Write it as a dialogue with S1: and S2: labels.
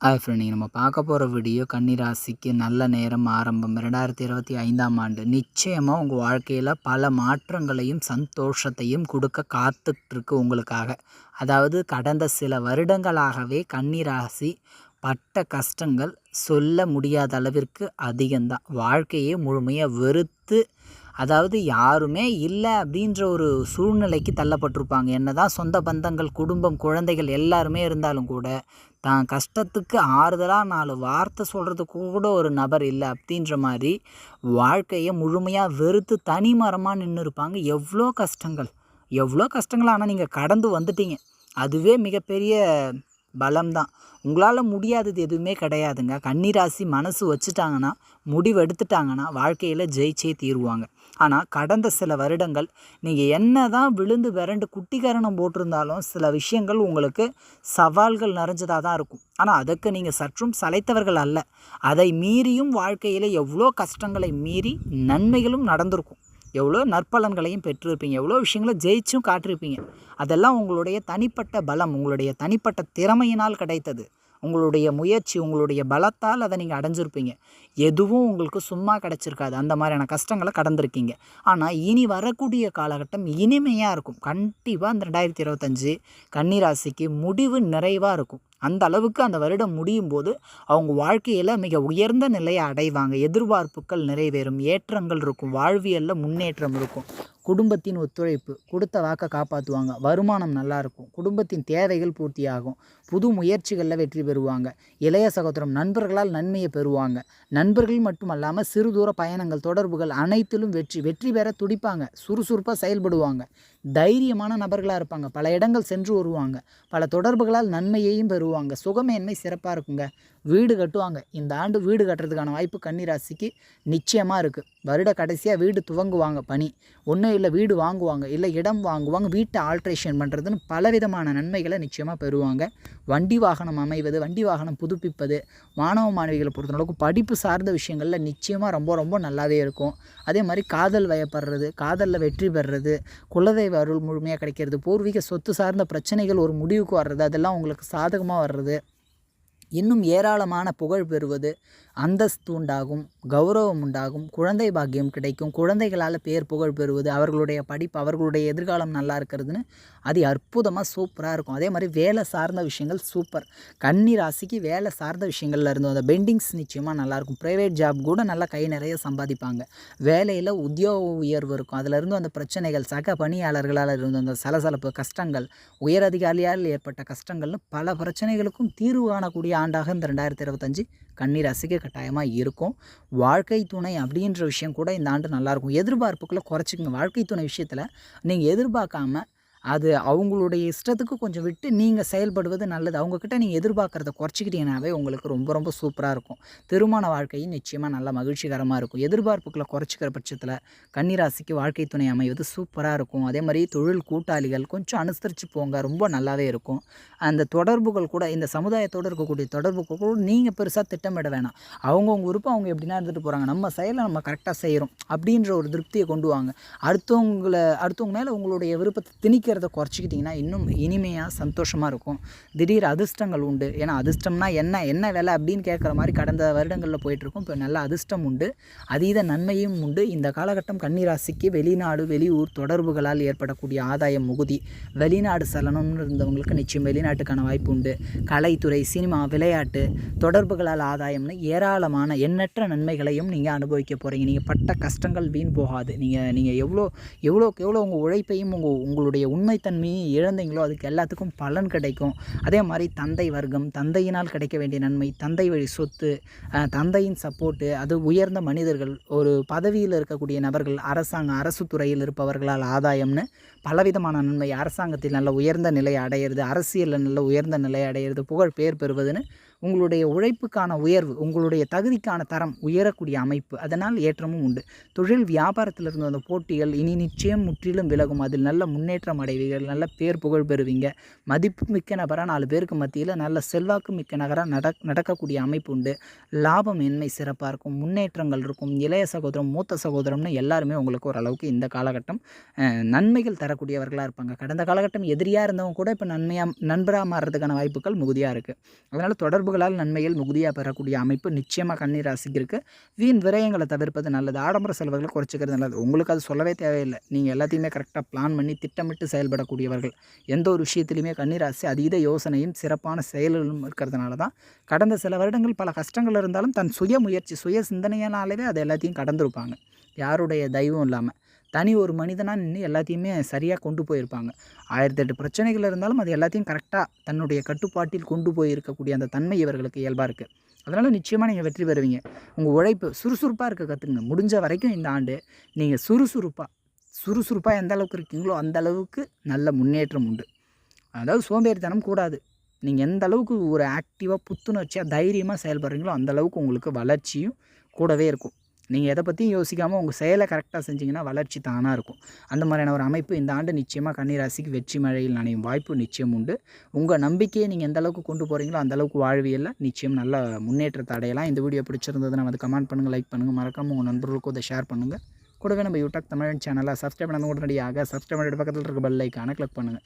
S1: Hi friend நீங்கள் நம்ம பார்க்க போகிற வீடியோ கன்னிராசிக்கு நல்ல நேரம் ஆரம்பம். ரெண்டாயிரத்தி இருபத்தி ஐந்தாம் ஆண்டு. நிச்சயமாக உங்கள் வாழ்க்கையில் பல மாற்றங்களையும் சந்தோஷத்தையும் கொடுக்க காத்துட்ருக்கு உங்களுக்காக. அதாவது கடந்த சில வருடங்களாகவே கன்னிராசி பட்ட கஷ்டங்கள் சொல்ல முடியாத அளவிற்கு அதிகம்தான். வாழ்க்கையை முழுமையாக வெறுத்து அதாவது யாருமே இல்லை அப்படின்ற ஒரு சூழ்நிலைக்கு தள்ளப்பட்டிருப்பாங்க. என்னதான் சொந்த பந்தங்கள் குடும்பம் குழந்தைகள் எல்லாருமே இருந்தாலும் கூட தான் கஷ்டத்துக்கு ஆறுதலாக நாலு வார்த்தை சொல்கிறதுக்கு கூட ஒரு நபர் இல்லை அப்படின்ற மாதிரி வாழ்க்கையை முழுமையாக வெறுத்து தனி மரமாக நின்று இருப்பாங்க. எவ்வளோ கஷ்டங்கள் எவ்வளோ கஷ்டங்கள் ஆனால் நீங்கள் கடந்து வந்துட்டீங்க. அதுவே மிகப்பெரிய பலம்தான். உங்களால் முடியாதது எதுவுமே கிடையாதுங்க. கன்னிராசி மனசு வச்சுட்டாங்கன்னா முடிவு எடுத்துட்டாங்கன்னா வாழ்க்கையில் ஜெயிச்சே தீருவாங்க. ஆனால் கடந்த சில வருடங்கள் நீங்கள் என்ன தான் விழுந்து விரண்டு குட்டிகரணம் போட்டிருந்தாலும் சில விஷயங்கள் உங்களுக்கு சவால்கள் நிறைஞ்சதாக தான் இருக்கும். ஆனால் அதுக்கு நீங்கள் சற்றும் சளைத்தவர்கள் அல்ல. அதை மீறியும் வாழ்க்கையில் எவ்வளோ கஷ்டங்களை மீறி நன்மைகளும் நடந்திருக்கும். எவ்வளோ நற்பலன்களையும் பெற்றிருப்பீங்க. எவ்வளோ விஷயங்களை ஜெயிச்சும் காட்டிருப்பீங்க. அதெல்லாம் உங்களுடைய தனிப்பட்ட பலம் உங்களுடைய தனிப்பட்ட திறமையினால் கிடைத்தது. உங்களுடைய முயற்சி உங்களுடைய பலத்தால் அதை நீங்கள் அடைஞ்சிருப்பீங்க. எதுவும் உங்களுக்கு சும்மா கிடச்சிருக்காது. அந்த மாதிரியான கஷ்டங்களை கடந்திருக்கீங்க. ஆனால் இனி வரக்கூடிய காலகட்டம் இனிமையாக இருக்கும். கண்டிப்பாக அந்த ரெண்டாயிரத்தி இருபத்தஞ்சி கன்னிராசிக்கு முடிவு நிறைவாக இருக்கும். அந்த அளவுக்கு அந்த வருடம் முடியும் போது அவங்க வாழ்க்கையில் மிக உயர்ந்த நிலையை அடைவாங்க. எதிர்பார்ப்புகள் நிறைவேறும். ஏற்றங்கள் இருக்கும். வாழ்வியலில் முன்னேற்றம் இருக்கும். குடும்பத்தின் ஒத்துழைப்பு கொடுத்த வாக்கை காப்பாற்றுவாங்க வருமானம் நல்லா இருக்கும். குடும்பத்தின் தேவைகள் பூர்த்தியாகும். புது முயற்சிகளில் வெற்றி பெறுவாங்க. இளைய சகோதரம் நண்பர்களால் நன்மையை பெறுவாங்க. நண்பர்கள் மட்டுமல்லாமல் சிறு தூர பயணங்கள் தொடர்புகள் அனைத்திலும் வெற்றி வெற்றி பெற துடிப்பாங்க. சுறுசுறுப்பாக செயல்படுவாங்க. தைரியமான நபர்களாக இருப்பாங்க. பல இடங்கள் சென்று வருவாங்க. பல தொடர்புகளால் நன்மையையும் பெறுவாங்க. சுகமேன்மை சிறப்பாக இருக்குங்க. வீடு கட்டுவாங்க. இந்த ஆண்டு வீடு கட்டுறதுக்கான வாய்ப்பு கன்னிராசிக்கு நிச்சயமாக இருக்குது வருட கடைசியாக வீடு துவங்குவாங்க பணி. ஒன்றும் இல்லை வீடு வாங்குவாங்க. இல்லை இடம் வாங்குவாங்க. வீட்டை ஆல்ட்ரேஷன் பண்ணுறதுன்னு பலவிதமான நன்மைகளை நிச்சயமாக பெறுவாங்க. வண்டி வாகனம் அமைவது வண்டி வாகனம் புதுப்பிப்பது மாணவ மாணவிகளை பொறுத்தளவுக்கு படிப்பு சார்ந்த விஷயங்களில் நிச்சயமாக ரொம்ப ரொம்ப நல்லாவே இருக்கும். அதே மாதிரி காதல் வயப்படுறது காதலில் வெற்றி பெறுறது குலதெய்வ அருள் முழுமையாக கிடைக்கிறது பூர்வீக சொத்து சார்ந்த பிரச்சனைகள் ஒரு முடிவுக்கு வர்றது அதெல்லாம் உங்களுக்கு சாதகமாக வர்றது. இன்னும் ஏராளமான புகழ் பெறுவது. அந்தஸ்து உண்டாகும் கௌரவம் உண்டாகும் குழந்தை பாக்கியம் கிடைக்கும். குழந்தைகளால் பேர் புகழ் பெறுவது அவர்களுடைய படிப்பு அவர்களுடைய எதிர்காலம் நல்லா இருக்கிறதுன்னு அது அற்புதமாக சூப்பராக இருக்கும். அதே மாதிரி வேலை சார்ந்த விஷயங்கள் சூப்பர். கன்னி ராசிக்கு வேலை சார்ந்த விஷயங்கள்ல இருந்தும் அந்த பெண்டிங்ஸ் நிச்சயமாக நல்லாயிருக்கும் ப்ரைவேட் ஜாப் கூட நல்லா கை நிறைய சம்பாதிப்பாங்க. வேலையில் உத்தியோக உயர்வு இருக்கும். அதில் அந்த பிரச்சனைகள் சக பணியாளர்களால் இருந்த அந்த சலசலப்பு கஷ்டங்கள் உயரதிகாரியால் ஏற்பட்ட கஷ்டங்கள்னு பல பிரச்சனைகளுக்கும் தீர்வு காணக்கூடிய ஆண்டாக இந்த ரெண்டாயிரத்தி இருபத்தஞ்சி கன்னிராசிக்கு கட்டாயமாக இருக்கும். வாழ்க்கை துணை அப்படின்ற விஷயம் கூட இந்த ஆண்டு நல்லாயிருக்கும் எதிர்பார்ப்புக்குள்ளே குறைச்சிக்கங்க. வாழ்க்கை துணை விஷயத்தில் நீங்கள் எதிர்பார்க்காம அது அவங்களுடைய இஷ்டத்துக்கு கொஞ்சம் விட்டு நீங்கள் செயல்படுவது நல்லது. அவங்கக்கிட்ட நீங்கள் எதிர்பார்க்குறத குறைச்சிக்கிட்டீங்கனாவே உங்களுக்கு ரொம்ப ரொம்ப சூப்பராக இருக்கும். திருமண வாழ்க்கையும் நிச்சயமாக நல்லா மகிழ்ச்சிகரமாக இருக்கும். எதிர்பார்ப்புகளை குறைச்சிக்கிற பட்சத்தில் கன்னிராசிக்கு வாழ்க்கை துணை அமைவது சூப்பராக இருக்கும். அதே மாதிரி தொழில் கூட்டாளிகள் கொஞ்சம் அனுசரித்து போங்க ரொம்ப நல்லாவே இருக்கும். அந்த தொடர்புகள் கூட இந்த சமுதாயத்தோடு இருக்கக்கூடிய தொடர்புகள் கூட நீங்கள் பெருசாக திட்டமிட வேணாம். அவங்கவுங்க உறுப்பு அவங்க எப்படின்னா இருந்துட்டு போகிறாங்க நம்ம செயலை நம்ம கரெக்டாக செய்கிறோம் அப்படின்ற ஒரு திருப்தியை கொண்டு வாங்க. அடுத்தவங்களை அடுத்தவங்க மேலே உங்களுடைய விருப்பத்தை திணிக்கிறத குறைச்சிக்கிட்டிங்கன்னா இன்னும் இனிமையாக சந்தோஷமாக இருக்கும். திடீர் அதிர்ஷ்டங்கள் உண்டு. ஏன்னா அதிர்ஷ்டம்னா என்ன? என்ன வேலை? அப்படின்னு கேட்குற மாதிரி கடந்த வருடங்களில் போயிட்டுருக்கும். இப்போ நல்ல அதிர்ஷ்டம் உண்டு. அதீத நன்மையும் உண்டு. இந்த காலகட்டம் கன்னிராசிக்கு வெளிநாடு வெளியூர் தொடர்புகளால் ஏற்படக்கூடிய ஆதாயம் முகுதி வெளிநாடு செல்லணும்னு இருந்தவங்களுக்கு நிச்சயம் வெளிநாட்டுக்கான வாய்ப்பு உண்டு. கலைத்துறை சினிமா விளையாட்டு தொடர்புகளால் ஆதாயம்னு ஏராளமான எண்ணற்ற நன்மைகளையும் நீங்கள் அனுபவிக்க போகிறீங்க நீங்கள் பட்ட கஷ்டங்கள் வீண் போகாது. நீங்கள் நீங்கள் எவ்வளோ எவ்வளோக்கு எவ்வளோ உங்கள் உழைப்பையும் உங்கள் உங்களுடைய உண்மை உண்மைத்தன்மையை இழந்தீங்களோ அதுக்கு எல்லாத்துக்கும் பலன் கிடைக்கும். அதே மாதிரி தந்தை வர்க்கம் தந்தையினால் கிடைக்க வேண்டிய நன்மை தந்தை வழி சொத்து தந்தையின் சப்போர்ட்டு அது உயர்ந்த மனிதர்கள் ஒரு பதவியில் இருக்கக்கூடிய நபர்கள் அரசாங்க அரசு துறையில் இருப்பவர்களால் ஆதாயம்னு பலவிதமான நன்மை அரசாங்கத்தில் நல்ல உயர்ந்த நிலையை அடையிறது அரசியலில் நல்ல உயர்ந்த நிலையை அடையிறது புகழ் பேர் பெறுவதுன்னு உங்களுடைய உழைப்புக்கான உயர்வு உங்களுடைய தகுதிக்கான தரம் உயரக்கூடிய அமைப்பு அதனால் ஏற்றமும் உண்டு. தொழில் வியாபாரத்தில் இருந்த அந்த போட்டிகள் இனி நிச்சயம் முற்றிலும் விலகும். அதில் நல்ல முன்னேற்றம் அடைவீர்கள் நல்ல பேர் புகழ் பெறுவீங்க. மதிப்பு மிக்க நபராக நாலு பேருக்கு மத்தியில் நல்ல செல்வாக்கு மிக்க நகராக நட நடக்கக்கூடிய அமைப்பு உண்டு. லாபம் என்மை சிறப்பாக இருக்கும் முன்னேற்றங்கள் இருக்கும். இளைய சகோதரம் மூத்த சகோதரம்னு எல்லாருமே உங்களுக்கு ஓரளவுக்கு இந்த காலகட்டம் நன்மைகள் தரக்கூடியவர்களாக இருப்பாங்க. கடந்த காலகட்டம் எதிரியாக இருந்தவங்க கூட இப்போ நன்மையாக நண்பராக மாறுறதுக்கான வாய்ப்புகள் மிகுதியாக இருக்குது அதனால் தொடர்புகளால் நன்மைகள் மிகுதியாக பெறக்கூடிய அமைப்பு நிச்சயமாக கண்ணீர் ராசிக்கு இருக்குது வீண் விரயங்களை தவிர்ப்பது நல்லது. ஆடம்பர செலவுகளை குறைச்சிக்கிறது நல்லது. உங்களுக்கு அது சொல்லவே தேவையில்லை. நீங்கள் எல்லாத்தையுமே கரெக்டாக பிளான் பண்ணி திட்டமிட்டு செயல்படக்கூடியவர்கள். எந்த ஒரு விஷயத்துலையுமே கண்ணீராசி அதீத யோசனையும் சிறப்பான செயல்களும் இருக்கிறதுனால தான் கடந்த சில வருடங்கள் பல கஷ்டங்கள் இருந்தாலும் தன் சுய முயற்சி சுய சிந்தனையானாலே அது எல்லாத்தையும் கடந்திருப்பாங்க. யாருடைய தெய்வம் இல்லாமல் தனி ஒரு மனிதனாக நின்று எல்லாத்தையுமே சரியாக கொண்டு போயிருப்பாங்க. ஆயிரத்தெட்டு பிரச்சனைகள் இருந்தாலும் அது எல்லாத்தையும் கரெக்டாக தன்னுடைய கட்டுப்பாட்டில் கொண்டு போய் இருக்கக்கூடிய அந்த தன்மை இவர்களுக்கு இயல்பாக இருக்குது அதனால் நிச்சயமாக நீங்கள் வெற்றி பெறுவீங்க. உங்கள் உழைப்பு சுறுசுறுப்பாக இருக்க கற்றுக்குங்க முடிஞ்ச வரைக்கும் இந்த ஆண்டு நீங்கள் சுறுசுறுப்பாக சுறுசுறுப்பாக எந்த அளவுக்கு இருக்கீங்களோ அந்த அளவுக்கு நல்ல முன்னேற்றம் உண்டு. அதாவது சோம்பேறித்தனம் கூடாது. நீங்கள் எந்த அளவுக்கு ஒரு ஆக்டிவாக புத்துணர்ச்சியாக தைரியமாக செயல்படுறீங்களோ அந்தளவுக்கு உங்களுக்கு வளர்ச்சியும் கூடவே இருக்கும். நீங்கள் எதை பற்றியும் யோசிக்காமல் உங்கள் செயலை கரெக்டாக செஞ்சீங்கன்னா வளர்ச்சி தானாக இருக்கும். அந்த மாதிரியான ஒரு அமைப்பு இந்த ஆண்டு நிச்சயமாக கன்னிராசிக்கு வெற்றி மழையில் நனையும் வாய்ப்பு நிச்சயம் உண்டு. உங்கள் நம்பிக்கையை நீங்கள் எந்த அளவுக்கு கொண்டு போகிறீங்களோ அந்த அளவுக்கு வாழ்வியலில் நிச்சயம் நல்ல முன்னேற்றத்தை அடையலாம். இந்த வீடியோ பிடிச்சிருந்ததுன்னா வந்து கமெண்ட் பண்ணுங்கள் லைக் பண்ணுங்கள் மறக்காமல் உங்கள் நண்பர்களுக்கும் அதை ஷேர் பண்ணுங்கள் கூடவே நம்ம யூடியூப் தமிழ் சேனலை சப்ஸ்கிரைப் பண்ண உடனடியாக சப்ஸ்கிரைப் பண்ணிட்டு பக்கத்தில் இருக்க பெல் ஐக்கானை கிளிக் பண்ணுங்கள்